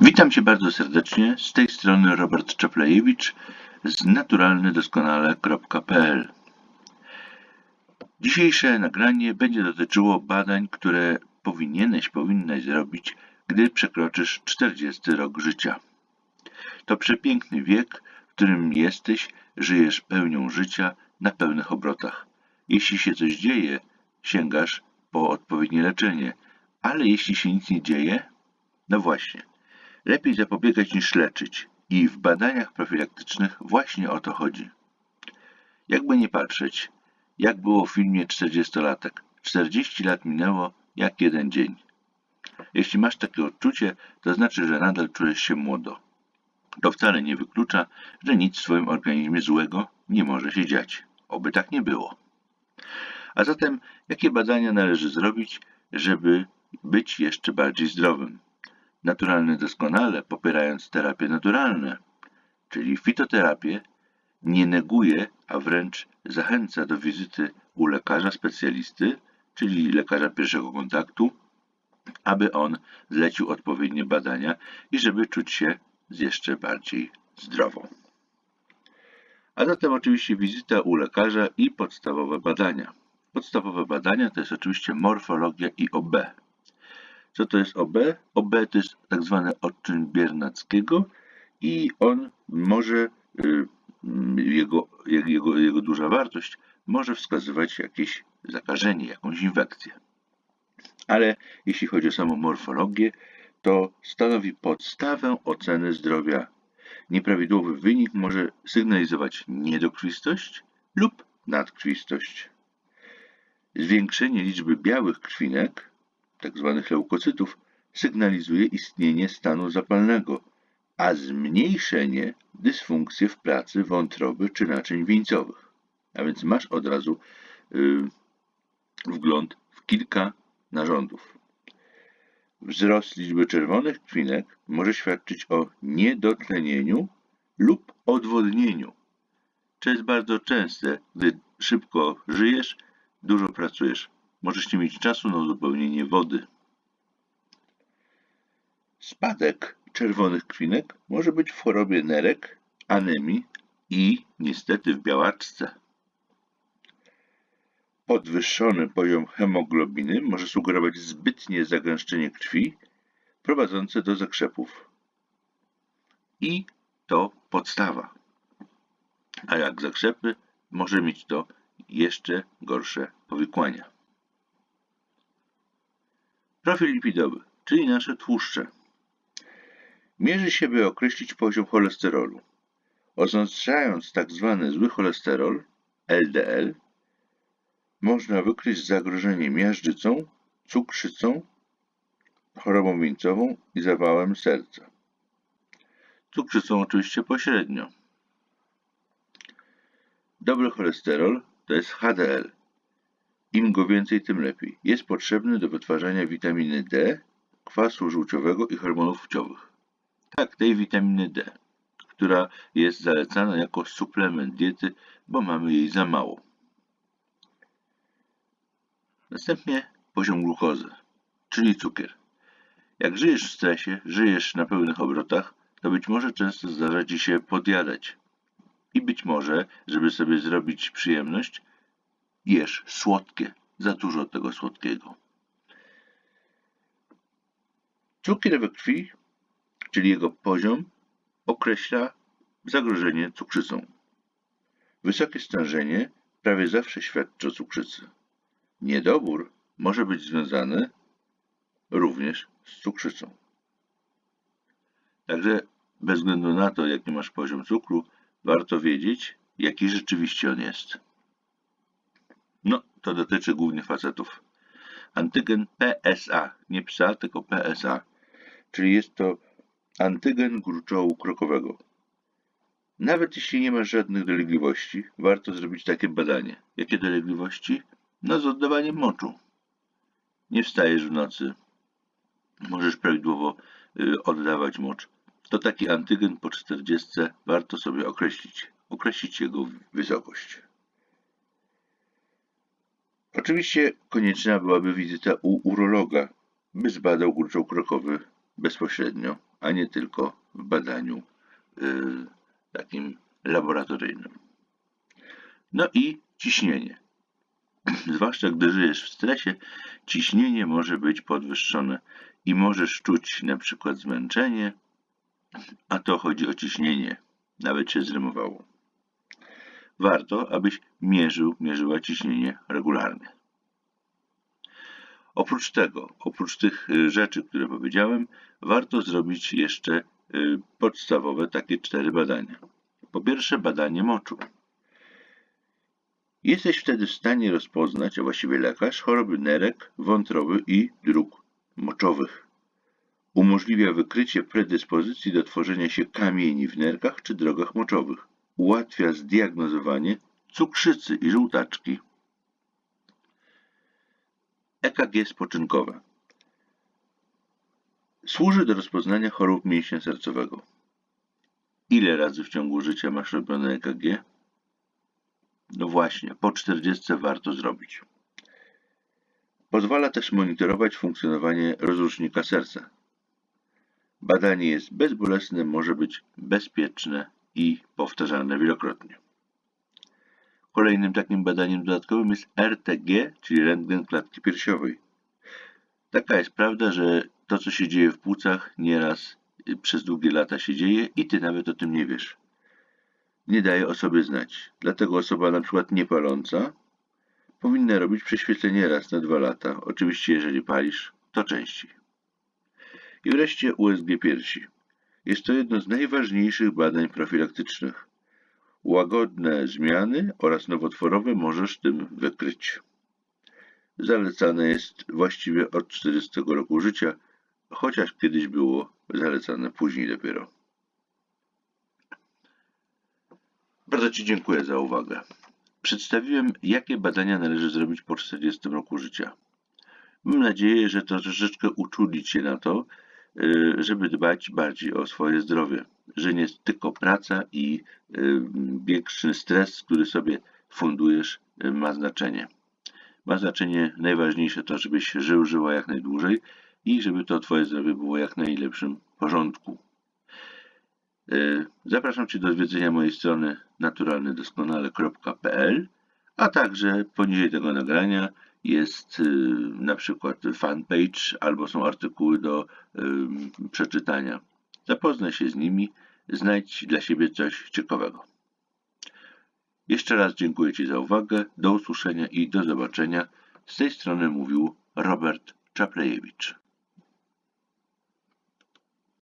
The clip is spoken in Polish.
Witam Cię bardzo serdecznie. Z tej strony Robert Czaplejewicz z naturalnydoskonale.pl. Dzisiejsze nagranie będzie dotyczyło badań, które powinieneś, powinnaś zrobić, gdy przekroczysz 40 rok życia. To przepiękny wiek, w którym jesteś, żyjesz pełnią życia na pełnych obrotach. Jeśli się coś dzieje, sięgasz po odpowiednie leczenie, ale jeśli się nic nie dzieje, no właśnie, lepiej zapobiegać niż leczyć i w badaniach profilaktycznych właśnie o to chodzi. Jakby nie patrzeć, jak było w filmie 40-latek. 40 lat minęło jak jeden dzień. Jeśli masz takie odczucie, to znaczy, że nadal czujesz się młodo. To wcale nie wyklucza, że nic w swoim organizmie złego nie może się dziać. Oby tak nie było. A zatem, jakie badania należy zrobić, żeby być jeszcze bardziej zdrowym? Naturalny doskonale, popierając terapie naturalne, czyli fitoterapię, nie neguje, a wręcz zachęca do wizyty u lekarza specjalisty, czyli lekarza pierwszego kontaktu, aby on zlecił odpowiednie badania i żeby czuć się jeszcze bardziej zdrową. A zatem oczywiście wizyta u lekarza i podstawowe badania. Podstawowe badania to jest oczywiście morfologia i OB. Co to jest OB? OB to jest tak zwany odczyn Biernackiego i on może, y, jego, jego, jego duża wartość może wskazywać jakieś zakażenie, jakąś infekcję. Ale jeśli chodzi o samą morfologię, to stanowi podstawę oceny zdrowia. Nieprawidłowy wynik może sygnalizować niedokrwistość lub nadkrwistość. Zwiększenie liczby białych krwinek, tzw. leukocytów, sygnalizuje istnienie stanu zapalnego, a zmniejszenie dysfunkcje w pracy wątroby czy naczyń wieńcowych. A więc masz od razu yy, wgląd w kilka narządów. Wzrost liczby czerwonych krwinek może świadczyć o niedotlenieniu lub odwodnieniu, co jest bardzo częste, gdy szybko żyjesz, dużo pracujesz. Możesz nie mieć czasu na uzupełnienie wody. Spadek czerwonych krwinek może być w chorobie nerek, anemii i niestety w białaczce. Podwyższony poziom hemoglobiny może sugerować zbytnie zagęszczenie krwi, prowadzące do zakrzepów. I to podstawa. A jak zakrzepy, może mieć to jeszcze gorsze powikłania. Profil lipidowy, czyli nasze tłuszcze. Mierzy się, by określić poziom cholesterolu. Oznaczając tak zwany zły cholesterol, LDL, można wykryć zagrożenie miażdżycą, cukrzycą, chorobą wieńcową i zawałem serca. Cukrzycą oczywiście pośrednio. Dobry cholesterol to jest HDL. Im go więcej, tym lepiej. Jest potrzebny do wytwarzania witaminy D, kwasu żółciowego i hormonów płciowych. Tak, tej witaminy D, która jest zalecana jako suplement diety, bo mamy jej za mało. Następnie poziom glukozy, czyli cukier. Jak żyjesz w stresie, żyjesz na pełnych obrotach, to być może często zdarza ci się podjadać. I być może, żeby sobie zrobić przyjemność, jesz słodkie, za dużo tego słodkiego. Cukier we krwi, czyli jego poziom, określa zagrożenie cukrzycą. Wysokie stężenie prawie zawsze świadczy o cukrzycy. Niedobór może być związany również z cukrzycą. Także bez względu na to, jaki masz poziom cukru, warto wiedzieć, jaki rzeczywiście on jest. To dotyczy głównie facetów. Antygen PSA, nie psa, tylko PSA, czyli jest to antygen gruczołu krokowego. Nawet jeśli nie masz żadnych dolegliwości, warto zrobić takie badanie. Jakie dolegliwości? No z oddawaniem moczu. Nie wstajesz w nocy. Możesz prawidłowo y, oddawać mocz. To taki antygen po 40 warto sobie określić. Określić jego wysokość. Oczywiście konieczna byłaby wizyta u urologa, by zbadał gruczoł krokowy bezpośrednio a nie tylko w badaniu y, takim laboratoryjnym. No i ciśnienie. Zwłaszcza gdy żyjesz w stresie, ciśnienie może być podwyższone i możesz czuć na przykład zmęczenie, a to chodzi o ciśnienie. Nawet się zrymowało. Warto, abyś mierzył, mierzyła ciśnienie regularnie. Oprócz tego, oprócz tych y, rzeczy, które powiedziałem, warto zrobić jeszcze y, podstawowe takie cztery badania. Po pierwsze, badanie moczu. Jesteś wtedy w stanie rozpoznać, a właściwie lekarz, choroby nerek, wątroby i dróg moczowych. Umożliwia wykrycie predyspozycji do tworzenia się kamieni w nerkach czy drogach moczowych. Ułatwia zdiagnozowanie cukrzycy i żółtaczki. EKG spoczynkowe. Służy do rozpoznania chorób mięśnia sercowego. Ile razy w ciągu życia masz robione EKG? No właśnie, po 40 warto zrobić. Pozwala też monitorować funkcjonowanie rozrusznika serca. Badanie jest bezbolesne, może być bezpieczne i powtarzane wielokrotnie. Kolejnym takim badaniem dodatkowym jest RTG, czyli rentgen klatki piersiowej. Taka jest prawda, że to, co się dzieje w płucach, nieraz przez długie lata się dzieje i ty nawet o tym nie wiesz. Nie daje o sobie znać. Dlatego osoba na przykład niepaląca powinna robić prześwietlenie raz na dwa lata. Oczywiście, jeżeli palisz, to częściej. I wreszcie USG piersi. Jest to jedno z najważniejszych badań profilaktycznych. Łagodne zmiany oraz nowotworowe możesz tym wykryć. Zalecane jest właściwie od 40 roku życia, chociaż kiedyś było zalecane później dopiero. Bardzo Ci dziękuję za uwagę. Przedstawiłem, jakie badania należy zrobić po 40 roku życia. Mam nadzieję, że to troszeczkę uczuli Cię na to, żeby dbać bardziej o swoje zdrowie. Że nie tylko praca i y, większy stres, który sobie fundujesz, y, ma znaczenie. Ma znaczenie najważniejsze to, żebyś żył, żyła jak najdłużej i żeby to Twoje zdrowie było jak najlepszym porządku. Y, Zapraszam Cię do odwiedzenia mojej strony naturalnydoskonale.pl, a także poniżej tego nagrania jest y, na przykład fanpage albo są artykuły do przeczytania. Zapoznaj się z nimi, znajdź dla siebie coś ciekawego. Jeszcze raz dziękuję Ci za uwagę, do usłyszenia i do zobaczenia. Z tej strony mówił Robert Czaplejewicz.